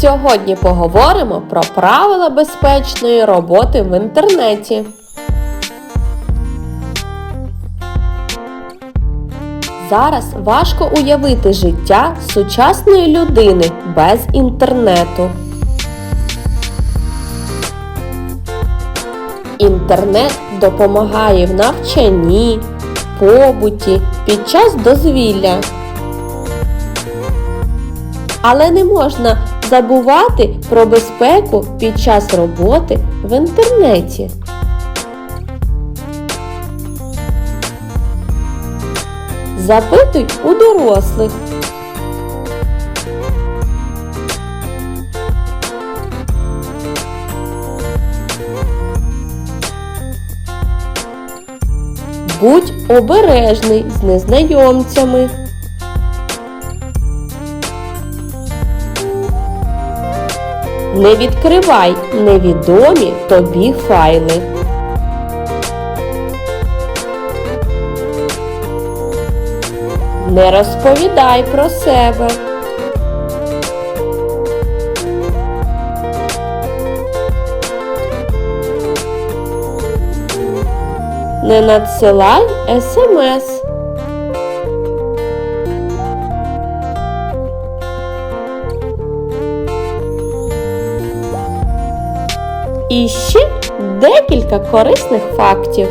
Сьогодні поговоримо про правила безпечної роботи в інтернеті. Зараз важко уявити життя сучасної людини без інтернету. Інтернет допомагає в навчанні, побуті, під час дозвілля. Але не можна забувати про безпеку під час роботи в інтернеті. Запитуй у дорослих. Будь обережний з незнайомцями. Не відкривай невідомі тобі файли. Не розповідай про себе. Не надсилай смс. І ще декілька корисних фактів.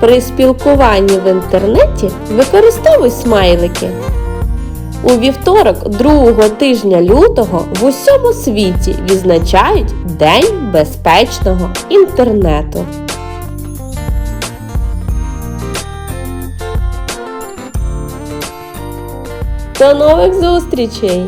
При спілкуванні в інтернеті використовуй смайлики. У вівторок другого тижня лютого в усьому світі відзначають День безпечного інтернету. До нових зустрічей!